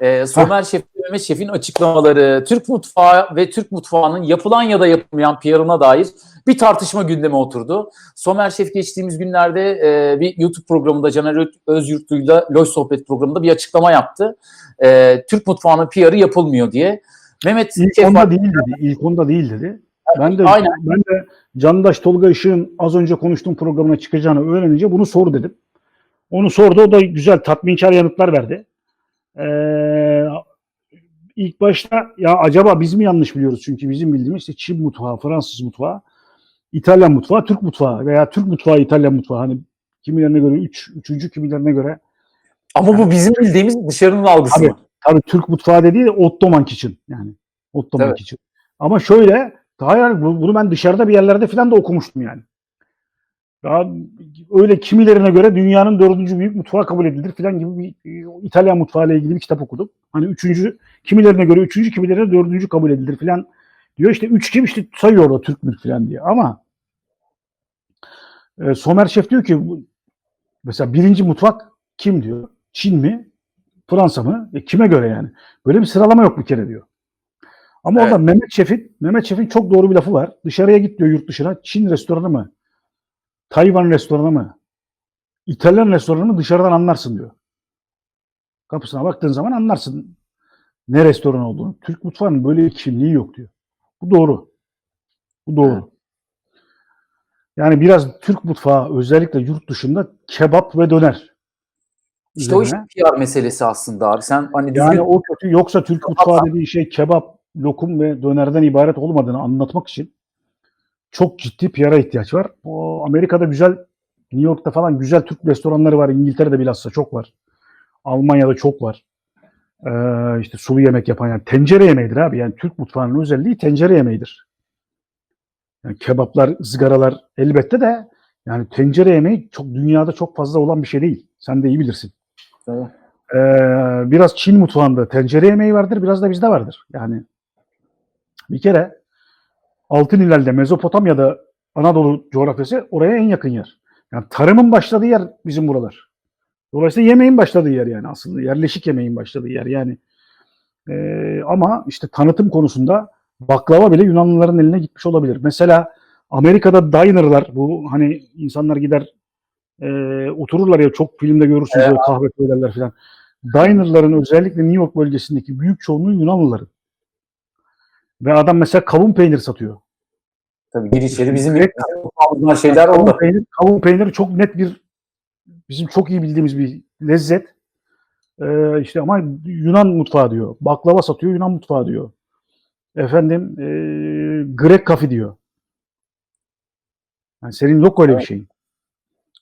Ee, Somer Şef Mehmet Şef'in açıklamaları, Türk mutfağı ve Türk mutfağının yapılan ya da yapılmayan PR'ına dair bir tartışma gündeme oturdu. Somer Şef geçtiğimiz günlerde e, bir YouTube programında Caner Özyurtlu'yla Loş Sohbet programında bir açıklama yaptı. E, Türk mutfağının PR'ı yapılmıyor diye. Mehmet İlk Şef onda değil dedi. İlk onda değil dedi. Ben de Aynen. ben de Candaş Tolga Işık'ın az önce konuştuğum programına çıkacağını öğrenince bunu sor dedim. Onu sordu. O da güzel tatminkar yanıtlar verdi. Ee, ilk başta ya acaba biz mi yanlış biliyoruz? Çünkü bizim bildiğimiz işte Çin mutfağı, Fransız mutfağı, İtalyan mutfağı, Türk mutfağı veya Türk mutfağı, İtalyan mutfağı. Hani kimilerine göre 3, üç, üçüncü kimilerine göre ama bu bizim bildiğimiz dışarının algısı Tabii. mı? Tabii Türk mutfağı dediği Ottoman Kitchen yani. Ottoman Evet. Kitchen. Ama şöyle daha yani bu- bunu ben dışarıda bir yerlerde falan da okumuştum yani. Daha öyle kimilerine göre dünyanın dördüncü büyük mutfağı kabul edilir falan gibi bir İtalyan mutfağı ile ilgili bir kitap okudum. Hani üçüncü, kimilerine göre üçüncü, kimilerine dördüncü kabul edilir falan diyor. işte üç kim işte sayıyor orada Türk mülk falan diye. Ama e, Somer Şef diyor ki mesela birinci mutfak kim diyor? Çin mi? Fransa mı? E, kime göre yani? Böyle bir sıralama yok bir kere diyor. Ama Evet. orada Mehmet Şef'in Mehmet Şef'in çok doğru bir lafı var. Dışarıya git diyor yurt dışına. Çin restoranı mı? Tayvan restoranı mı? İtalyan restoranı mı dışarıdan anlarsın diyor. Kapısına baktığın zaman anlarsın ne restoran olduğunu. Türk mutfağının böyle bir kimliği yok diyor. Bu doğru. Bu doğru. Yani biraz Türk mutfağı özellikle yurt dışında kebap ve döner. İşte o üzerine. işte PR meselesi aslında abi. Sen hani düzgün Yani o kötü yoksa Türk mutfağı dediği şey kebap, lokum ve dönerden ibaret olmadığını anlatmak için çok ciddi PR'a ihtiyaç var. O Amerika'da güzel, New York'ta falan güzel Türk restoranları var. İngiltere'de bilhassa çok var. Almanya'da çok var. Ee, işte sulu yemek yapan yani tencere yemeğidir abi. Yani Türk mutfağının özelliği tencere yemeğidir. Yani kebaplar, ızgaralar elbette de yani tencere yemeği çok dünyada çok fazla olan bir şey değil. Sen de iyi bilirsin. Evet. Ee, biraz Çin mutfağında tencere yemeği vardır, biraz da bizde vardır. Yani bir kere Altın İlal'de Mezopotamya'da Anadolu coğrafyası oraya en yakın yer. Yani tarımın başladığı yer bizim buralar. Dolayısıyla yemeğin başladığı yer yani aslında. Yerleşik yemeğin başladığı yer yani. Ee, ama işte tanıtım konusunda baklava bile Yunanlıların eline gitmiş olabilir. Mesela Amerika'da diner'lar bu hani insanlar gider e, otururlar ya çok filmde görürsünüz böyle kahve söylerler falan. Diner'ların özellikle New York bölgesindeki büyük çoğunluğu Yunanlıların. Ve adam mesela kavun peyniri satıyor. tabii gir içeri bizim Evet. mutfağımızdan şeyler Kavun orada. peyniri, kavun peyniri çok net bir bizim çok iyi bildiğimiz bir lezzet. Ee, işte ama Yunan mutfağı diyor. Baklava satıyor Yunan mutfağı diyor. Efendim e, Grek kafi diyor. Yani senin yok öyle bir şeyin.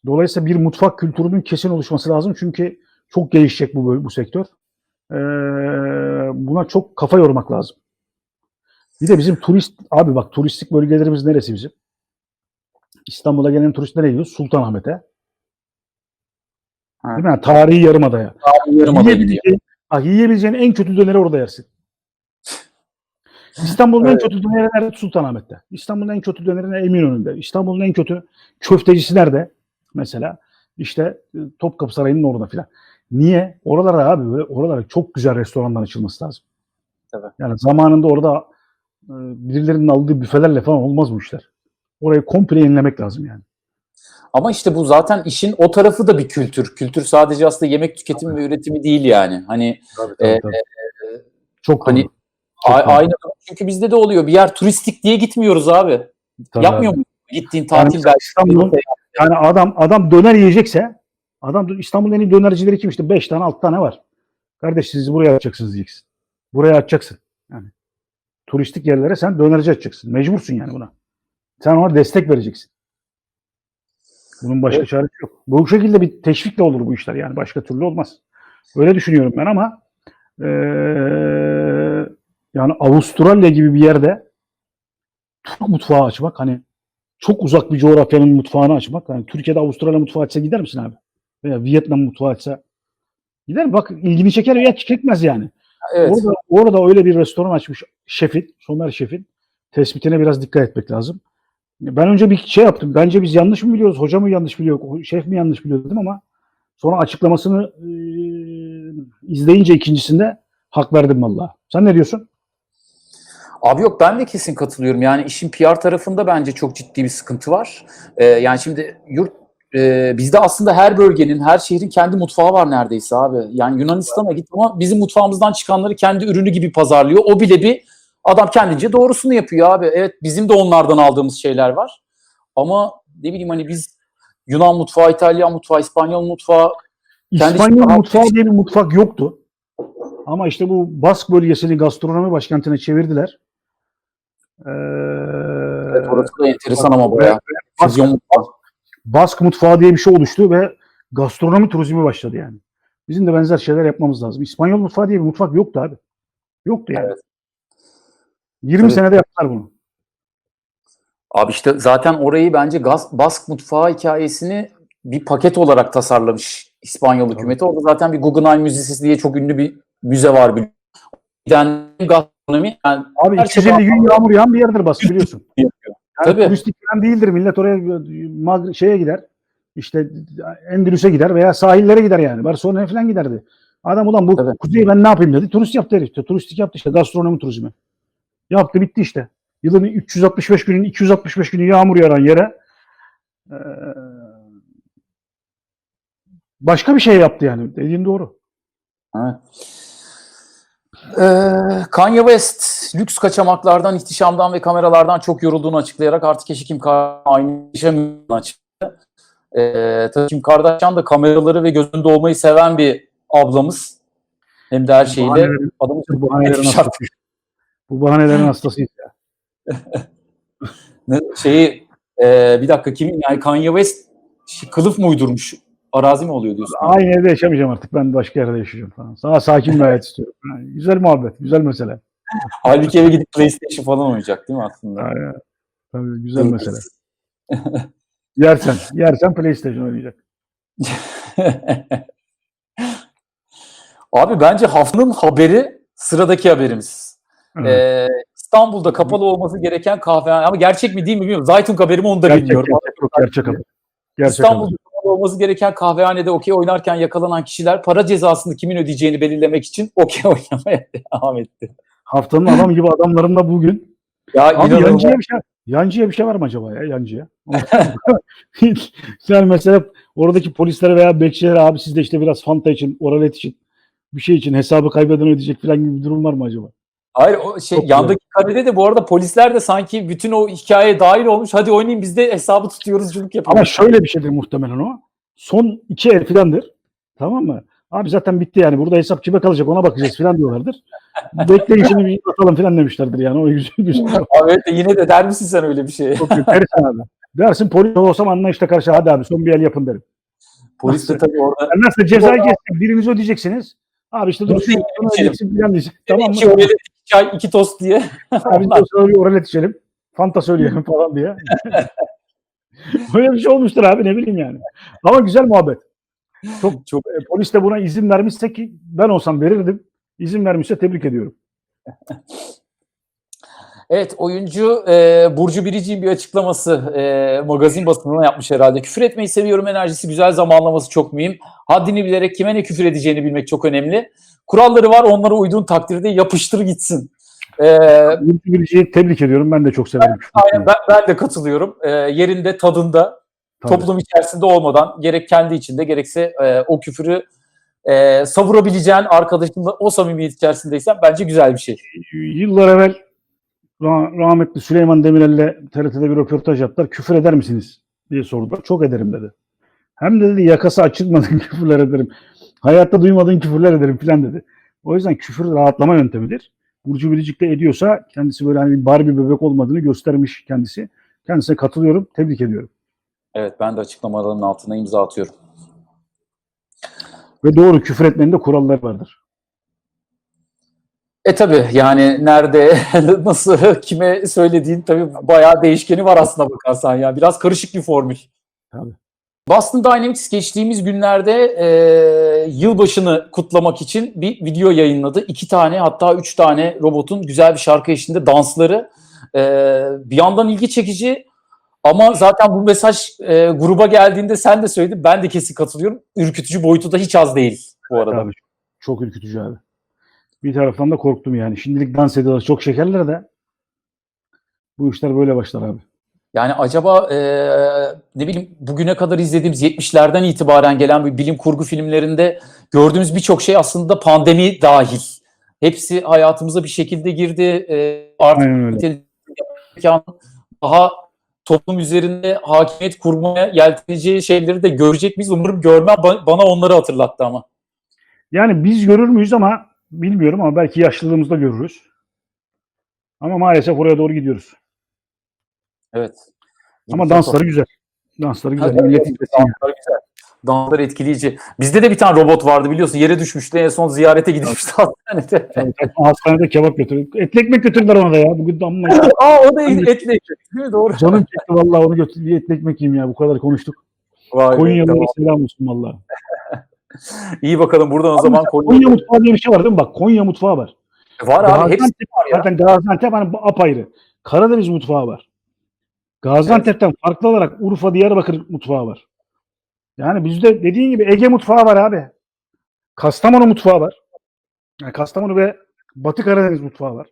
Dolayısıyla bir mutfak kültürünün kesin oluşması lazım. Çünkü çok gelişecek bu bu sektör. Ee, buna çok kafa yormak lazım. Bir de bizim turist abi bak turistik bölgelerimiz neresi bizim? İstanbul'a gelen turist nereye gidiyor? Sultanahmet'e. Değil mi? Yani tarihi yarımadaya. Yarım ada gidiyor. Yiyebileceğin, bak, yiyebileceğin en kötü döneri orada yersin. İstanbul'un en Evet. kötü döneri nerede? Sultanahmet'te. İstanbul'un en kötü döneri Eminönü'nde. İstanbul'un en kötü köftecisi nerede? Mesela işte e, Topkapı Sarayı'nın orada filan. Niye? Oralara abi böyle oralara çok güzel restoranlar açılması lazım. Tabii. Yani zamanında orada birilerinin aldığı büfelerle falan olmaz bu işler. Orayı komple yenilemek lazım yani. Ama işte bu zaten işin o tarafı da bir kültür. Kültür sadece aslında yemek tüketimi ve üretimi değil yani. Hani Ee, Çok hani doğru. Çok a- doğru. aynı çünkü bizde de oluyor. Bir yer turistik diye gitmiyoruz abi. Tabii Yapmıyor abi. muyuz? Gittiğin Yani tatil İstanbul'un belki. Yani adam adam döner yiyecekse adam İstanbul'un en iyi dönercileri kim işte 5 tane 6 tane var. Kardeş siz buraya açacaksınız diyeceksin. Buraya açacaksın. Turistik yerlere sen dönerci açacaksın. Mecbursun yani buna. Sen ona destek vereceksin. Bunun başka Evet. çaresi yok. Bu şekilde bir teşvikle olur bu işler yani başka türlü olmaz. Öyle düşünüyorum ben ama eee, yani Avustralya gibi bir yerde Türk mutfağı açmak hani çok uzak bir coğrafyanın mutfağını açmak. Yani Türkiye'de Avustralya mutfağı açsa gider misin abi? Veya Vietnam mutfağı açsa gider mi? Bak ilgini çeker ya çekmez yani. Evet. Orada, orada öyle bir restoran açmış şefin, Somer şefin tespitine biraz dikkat etmek lazım. Ben önce bir şey yaptım. Bence biz yanlış mı biliyoruz? Hoca mı yanlış biliyor? Şef mi yanlış biliyor dedim ama sonra açıklamasını e, izleyince ikincisinde hak verdim vallahi. Sen ne diyorsun? Abi yok ben de kesin katılıyorum. Yani işin PR tarafında bence çok ciddi bir sıkıntı var. Ee, yani şimdi yurt e, bizde aslında her bölgenin, her şehrin kendi mutfağı var neredeyse abi. Yani Yunanistan'a git ama bizim mutfağımızdan çıkanları kendi ürünü gibi pazarlıyor. O bile bir adam kendince doğrusunu yapıyor abi. Evet bizim de onlardan aldığımız şeyler var. Ama ne bileyim hani biz Yunan mutfağı, İtalyan mutfağı, İspanyol mutfağı Kendi İspanyol mutfağı diye bir mutfak yoktu. Ama işte bu Bask bölgesini gastronomi başkentine çevirdiler. Ee, evet, orası da enteresan ama bayağı. Bask, mutfağı. Bask mutfağı diye bir şey oluştu ve gastronomi turizmi başladı yani. Bizim de benzer şeyler yapmamız lazım. İspanyol mutfağı diye bir mutfak yoktu abi. Yoktu yani. Evet. 20 Tabii. senede yaptılar bunu. Abi işte zaten orayı bence Gaz, Bask mutfağı hikayesini bir paket olarak tasarlamış İspanyol hükümeti. Orada zaten bir Guggenheim Müzesi diye çok ünlü bir müze var. Bir yani gastronomi yani Abi Her şey 250 gün yağmur yağan bir yerdir Bask biliyorsun. Yani Tabii. turistik falan değildir. Millet oraya Mag- şeye gider. İşte Endülüs'e gider veya sahillere gider yani. Barcelona'ya falan giderdi. Adam ulan bu Evet. kuzeyi ben ne yapayım dedi. Turist yaptı herif. Turistik yaptı işte. Gastronomi turizmi. Yaptı bitti işte. Yılın 365 günün 265 günü yağmur yağan yere eee, başka bir şey yaptı yani. Dediğin doğru. Evet. Ee, Kanye West lüks kaçamaklardan, ihtişamdan ve kameralardan çok yorulduğunu açıklayarak artık eşi Kim Kardashian aynı yaşamını açıkladı. Ee, tabii Kim Kardashian da kameraları ve gözünde olmayı seven bir ablamız. Hem de her Bahanelerin- adamı bu bahanelerin hastası. Bu bahanelerin hastasıyız ya. Şeyi e, bir dakika kimin yani Kanye West şi- kılıf mı uydurmuş? Arazi mi oluyor diyorsun? Aynı evde yaşamayacağım artık. Ben başka yerde yaşayacağım falan. Daha sakin bir hayat istiyorum. Ha, güzel muhabbet. Güzel mesele. Halbuki eve gidip PlayStation falan oynayacak değil mi aslında? Aynen. Tabii güzel mesele. Yersen, yersen PlayStation oynayacak. Abi bence haftanın haberi sıradaki haberimiz. Evet. Ee, İstanbul'da kapalı olması gereken kahvehane ama gerçek mi değil mi bilmiyorum. Zaytun haberi mi onu da gerçek, bilmiyorum. gerçek, gerçek. Gerçek İstanbul'da olması gereken kahvehanede okey oynarken yakalanan kişiler para cezasını kimin ödeyeceğini belirlemek için okey oynamaya devam etti. Haftanın adam gibi adamlarında bugün. Ya Abi yancıya bir şey Yancıya bir şey var mı acaba ya yancıya? yani mesela oradaki polislere veya bekçilere abi siz de işte biraz fanta için, oralet için bir şey için hesabı kaybeden ödeyecek falan gibi bir durum var mı acaba? Hayır o şey Çok yandaki karede de bu arada polisler de sanki bütün o hikayeye dahil olmuş. Hadi oynayın biz de hesabı tutuyoruzculuk yapıyoruz. Ama şöyle bir şeydir muhtemelen o. Son iki el filandır. Tamam mı? Abi zaten bitti yani. Burada hesap kime kalacak ona bakacağız filan diyorlardır. Bekleyin şimdi bir atalım filan demişlerdir yani. O güzel güzel. Abi evet de yine de der misin sen öyle bir şey? Çok. Dersin abi. Dersin polis olsam anlayışla karşı hadi abi son bir el yapın derim. Polis de tabii orada nasıl ceza kestim birinizi ödeyeceksiniz. Abi işte dur şu içelim? diyecek. Tamam mı? iki iki çay, iki tost diye. Abi sırada bir oralet içelim. Fanta söyleyelim falan diye. Böyle bir şey olmuştur abi ne bileyim yani. Ama güzel muhabbet. Çok Çok E, polis de buna izin vermişse ki ben olsam verirdim. İzin vermişse tebrik ediyorum. Evet oyuncu e, Burcu Biricik'in bir açıklaması e, magazin basınına yapmış herhalde. Küfür etmeyi seviyorum enerjisi güzel zamanlaması çok mühim. Haddini bilerek kime ne küfür edeceğini bilmek çok önemli. Kuralları var onlara uyduğun takdirde yapıştır gitsin. E, Burcu Biricik'i tebrik ediyorum. Ben de çok severim. küfür aynen ben, ben de katılıyorum. E, yerinde tadında Tabii. toplum içerisinde olmadan gerek kendi içinde gerekse e, o küfürü e, savurabileceğin arkadaşınla o samimiyet içerisindeysen bence güzel bir şey. Yıllar evvel rahmetli Süleyman Demirel'le TRT'de bir röportaj yaptılar. Küfür eder misiniz diye sordular. Çok ederim dedi. Hem de dedi yakası açılmadığın küfürler ederim. Hayatta duymadığın küfürler ederim filan dedi. O yüzden küfür rahatlama yöntemidir. Burcu Biricik de ediyorsa kendisi böyle hani Barbie bebek olmadığını göstermiş kendisi. Kendisine katılıyorum. Tebrik ediyorum. Evet ben de açıklamalarının altına imza atıyorum. Ve doğru küfür etmenin de kuralları vardır. E tabi yani nerede, nasıl, kime söylediğin tabi bayağı değişkeni var aslında bakarsan ya. Biraz karışık bir formül. Tabii. Boston Dynamics geçtiğimiz günlerde e, yılbaşını kutlamak için bir video yayınladı. İki tane hatta üç tane robotun güzel bir şarkı eşliğinde dansları. E, bir yandan ilgi çekici Ama zaten bu mesaj e, gruba geldiğinde sen de söyledin. Ben de kesin katılıyorum. Ürkütücü boyutu da hiç az değil bu arada. Abi, çok ürkütücü abi. Bir taraftan da korktum yani. Şimdilik dans ediyorlar çok şekerler de bu işler böyle başlar abi. Yani acaba e, ne bileyim bugüne kadar izlediğimiz 70'lerden itibaren gelen bir bilim kurgu filmlerinde gördüğümüz birçok şey aslında pandemi dahil. Hepsi hayatımıza bir şekilde girdi. E, artık daha toplum üzerinde hakimiyet kurmaya yelteneceği şeyleri de görecek miyiz? Umarım görmem Ba- bana onları hatırlattı ama. Yani biz görür müyüz ama bilmiyorum ama belki yaşlılığımızda görürüz. Ama maalesef oraya doğru gidiyoruz. Evet. Ama dansları güzel. Dansları güzel. Evet, Millet evet, izlesin ya. Danslar güzel. Danslar etkileyici. Bizde de bir tane robot vardı biliyorsun. Yere düşmüştü. En son ziyarete gitmişti hastanede. Tabii, tabii. Hastanede kebap götürüyor. Etli ekmek götürdüler ona da ya. Bugün ya. Aa o da etli ekmek. Değil mi? Doğru. Canım çekti vallahi onu götür bir etli ekmek yiyeyim ya. Bu kadar konuştuk. Vay tamam. selam olsun vallahi. İyi bakalım buradan o zaman Konya. Konya mutfağı diye bir şey var değil mi? Bak Konya mutfağı var. Var abi hepsi var ya. Zaten Gaziantep hani apayrı. Karadeniz mutfağı var. Gaziantep'ten farklı olarak Urfa, Diyarbakır mutfağı var. Yani bizde dediğin gibi Ege mutfağı var abi. Kastamonu mutfağı var. Yani Kastamonu ve Batı Karadeniz mutfağı var.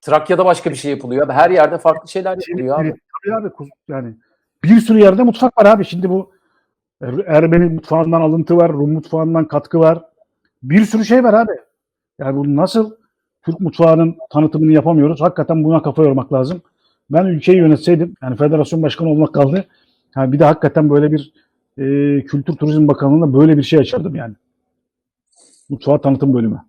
Trakya'da başka bir şey yapılıyor. Her yerde farklı şeyler yapılıyor abi. Evet, tabii abi yani bir sürü yerde mutfak var abi. Şimdi bu Ermeni mutfağından alıntı var, Rum mutfağından katkı var. Bir sürü şey var abi. Yani bu nasıl Türk mutfağının tanıtımını yapamıyoruz? Hakikaten buna kafa yormak lazım. Ben ülkeyi yönetseydim, yani federasyon başkanı olmak kaldı. Yani bir de hakikaten böyle bir e, Kültür Turizm Bakanlığı'nda böyle bir şey açardım yani. Mutfağı tanıtım bölümü.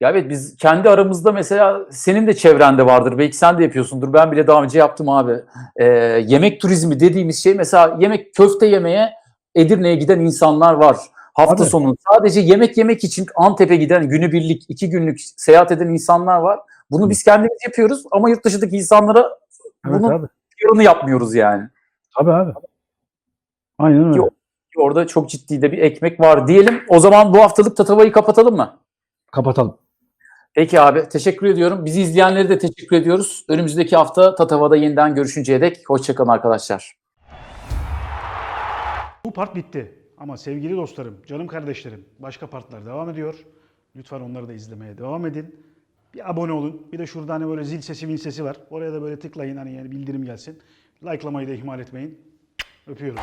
Ya evet biz kendi aramızda mesela senin de çevrende vardır. Belki sen de yapıyorsundur. Ben bile daha önce yaptım abi. Ee, yemek turizmi dediğimiz şey mesela yemek köfte yemeye Edirne'ye giden insanlar var. Hafta Tabii. sonu sadece yemek yemek için Antep'e giden günübirlik, iki günlük seyahat eden insanlar var. Bunu biz kendimiz yapıyoruz ama yurt dışındaki insanlara Evet bunun abi. yarını yapmıyoruz yani. Tabii abi. Aynen öyle. Yok. Orada çok ciddi de bir ekmek var diyelim. O zaman bu haftalık tatavayı kapatalım mı? Kapatalım. Peki abi teşekkür ediyorum. Bizi izleyenlere de teşekkür ediyoruz. Önümüzdeki hafta Tatava'da yeniden görüşünceye dek hoşçakalın arkadaşlar. Bu part bitti. Ama sevgili dostlarım, canım kardeşlerim, başka partlar devam ediyor. Lütfen onları da izlemeye devam edin. Bir abone olun. Bir de şurada hani böyle zil sesi, min sesi var. Oraya da böyle tıklayın hani yani bildirim gelsin. Like'lamayı da ihmal etmeyin. Öpüyorum.